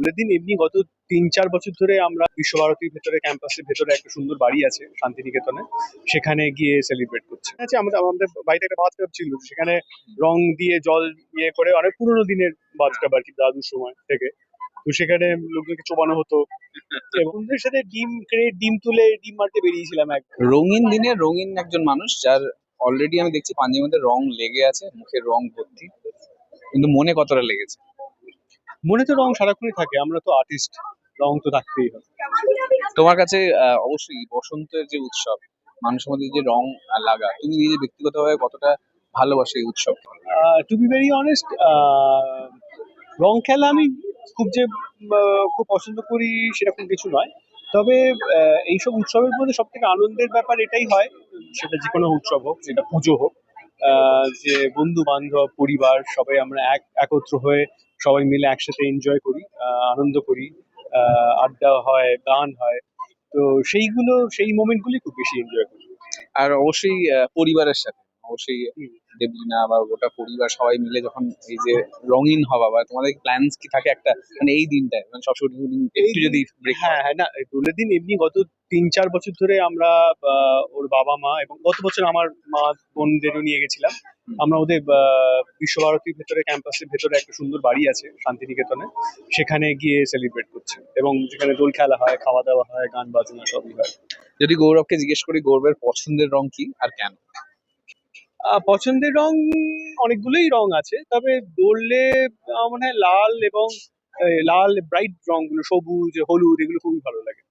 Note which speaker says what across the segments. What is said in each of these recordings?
Speaker 1: দোলের দিন এমনি গত তিন, চার বছর ধরে আমরা বিশ্বভারতীর ভেতরে, ক্যাম্পাসের ভেতরে একটা সুন্দর বাড়ি আছে শান্তিনিকেতনে। সেখানে গিয়ে সেলিব্রেট করছি। আছে, আমাদের আমাদের বাড়িতে একটা বাথটাব ছিল। সেখানে রং দিয়ে, জল ইয়ে করে অনেক পুরোনো দিনের বাথটাব আর কি, দাদুর সময় থেকে। তো সেখানে লোকজনকে চোবানো হতো। বন্ধুদের সাথে ডিম ক্রেট ডিম তুলে, ডিম মারতে বেরিয়েছিলাম এক
Speaker 2: রঙিন দিনে রঙিন একজন মানুষ, যার অলরেডি আমি দেখছি পাঞ্জাবির মধ্যে রং লেগে আছে মুখের রং ভর্তি। কিন্তু মনে কতটা লেগেছে?
Speaker 1: মনে তো রং সারাক্ষণই থাকে আমরা তো আর্টিস্ট রং তো থাকতেই হবে
Speaker 2: তোমার কাছে অবশ্যই বসন্তের যে উৎসব মানুষের মধ্যে যে রং লাগা তুমি নিজে ব্যক্তিগতভাবে কতটা ভালোবাসো এই উৎসব
Speaker 1: টু বি ভেরি অনেস্ট রং খেলা আমি খুব যে খুব পছন্দ করি সেরকম কিছু নয়। তবে এইসব উৎসবের মধ্যে সব থেকে আনন্দের ব্যাপার এটাই হয় সেটা যে কোনো উৎসব হোক সেটা পুজো হোক আহ, যে বন্ধু বান্ধব পরিবার সবাই আমরা এক একত্র হয়ে সবাই মিলে একসাথে এনজয় করি আহ, আনন্দ করি আহ, আড্ডা হয় গান হয়। তো সেইগুলো সেই মোমেন্টগুলি খুব বেশি এনজয় করি।
Speaker 2: আর অবশ্যই আহ, পরিবারের সাথে। অবশ্যই। দেবলিনা বা গোটা পরিবার সবাই মিলে যখন এই যে রঙিন হওয়া বা তোমাদের প্ল্যান্স কি থাকে একটা মানে এই দিনটায় মানে সবসময় একটু
Speaker 1: এই
Speaker 2: যদি
Speaker 1: হ্যাঁ হ্যাঁ না দোলের দিন এমনি গত তিন চার বছর ধরে আমরা ওর বাবা মা এবং গত বছর আমার মা বোনদেরও নিয়ে গেছিলাম। আমরা ওদের বিশ্বভারতীর ভেতরে ক্যাম্পাসের ভেতরে একটা সুন্দর বাড়ি আছে শান্তিনিকেতনে। সেখানে গিয়ে সেলিব্রেট করছে এবং যেখানে দোল খেলা হয় খাওয়া দাওয়া হয় গান বাজনা সবই হয়।
Speaker 2: যদি গৌরবকে জিজ্ঞেস করি গৌরবের পছন্দের রং কি আর কেন?
Speaker 1: পছন্দের রং অনেকগুলোই রং আছে তবে দৌড়লে মনে হয় লাল এবং লাল ব্রাইট রংগুলো সবুজ হলুদ এগুলো খুবই ভালো লাগে।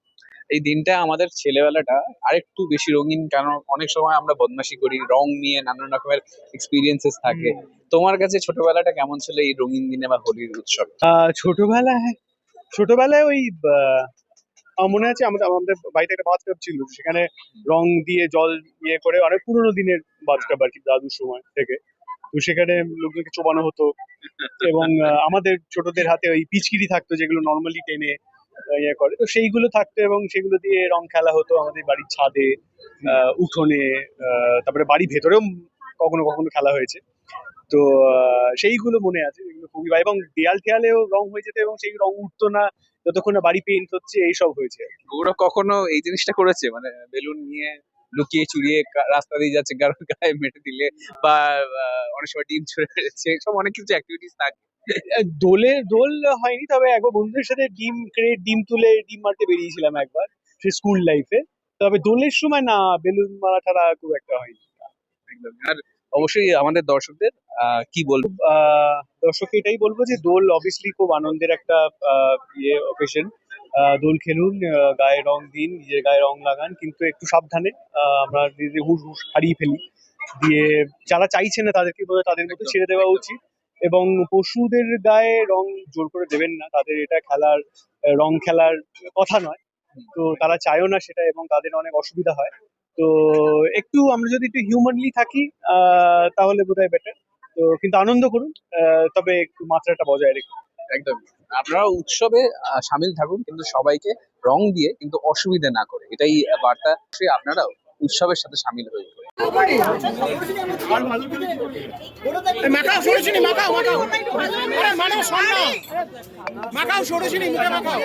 Speaker 2: এই দিনটা আমাদের ছেলেবেলাটা আরেকটু বেশি রঙিন কারণ অনেক সময় আমরা বদমাশি করি রং নিয়ে নানান রকমের এক্সপিরিয়েন্সেস থাকে। তোমার কাছে ছোটবেলাটা কেমন ছিল এই রঙিন দিনে বা হোলির উৎসব?
Speaker 1: আহ, ছোটবেলায় ছোটবেলায় ওই আমার মনে আছে, আমাদের আমাদের বাড়িতে একটা বাথটাব ছিল, সেখানে রং দিয়ে, জল ইয়ে করে অনেক পুরোনো দিনের বাথটাব আর কি, দাদুর সময় থেকে তো সেখানে লোকজনকে চোবানো হতো এবং আমাদের ছোটদের হাতে ওই পিচকিরি থাকতো, যেগুলো নর্মালি টেনে ইয়ে করে তো সেইগুলো থাকতো এবং সেগুলো দিয়ে রং খেলা হতো আমাদের বাড়ির ছাদে উঠোনে তারপরে বাড়ির ভেতরেও কখনো কখনো খেলা হয়েছে তো সেইগুলো মনে আছে খুবই। এবং দেয়াল টেয়ালেও রং হয়ে যেত এবং সেই রং উঠতো না যতক্ষণ না বাড়ি পেইন্ট হচ্ছে এইসব হয়েছে।
Speaker 2: গৌরব কখনো এই জিনিসটা করেছে? মানে বেলুন নিয়ে লুকিয়ে চুরিয়ে রাস্তা দিয়ে যাচ্ছে কারোর গায়ে মেটে দিলে বা অনেক সময় ডিম ছুঁড়ে ফেলেছে সব অনেক কিছু অ্যাক্টিভিটিস থাকে।
Speaker 1: দোলে দোল হয়নি তবে একবার বন্ধুদের সাথে ডিম ক্রেট ডিম তুলে ডিম মারতে বেরিয়েছিলাম একবার সে স্কুল লাইফে তবে দোলের সময় না বেলুন মারা ছাড়া খুব একটা হয়নি।
Speaker 2: একদম। আর অবশ্যই আমাদের দর্শকদের কি বলব?
Speaker 1: আহ, দর্শককে এটাই বলব যে দোল অবভিয়াসলি খুব আনন্দের একটা ইয়ে অকেশন দোল খেলুন গায়ে রং দিন নিজের গায়ে রং লাগান কিন্তু একটু সাবধানে আমরা নিজেদের হুশ হুশ হারিয়ে ফেলি। দিয়ে যারা চাইছে না তাদেরকে বোধহয় তাদের মতো ছেড়ে দেওয়া উচিত। এবং পশুদের গায়ে রং জোর করে দেবেন না। তাদের এটা খেলার রং খেলার কথা নয়। তো তারা চায়ও না সেটা এবং তাদের অনেক অসুবিধা হয়। তো একটু আমরা যদি একটু হিউম্যানলি থাকি তাহলে বোধহয় বেটার তো কিন্তু আনন্দ করুন আহ, তবে একটু মাত্রাটা বজায় রেখে।
Speaker 2: একদম। আপনারা উৎসবে সামিল থাকুন কিন্তু সবাইকে রং দিয়ে কিন্তু অসুবিধা না করে। এটাই বার্তা সে আপনারাও উৎসবের সাথে সামিল হয়ে
Speaker 3: মাকাও সরেছিনি মুখে মাকাও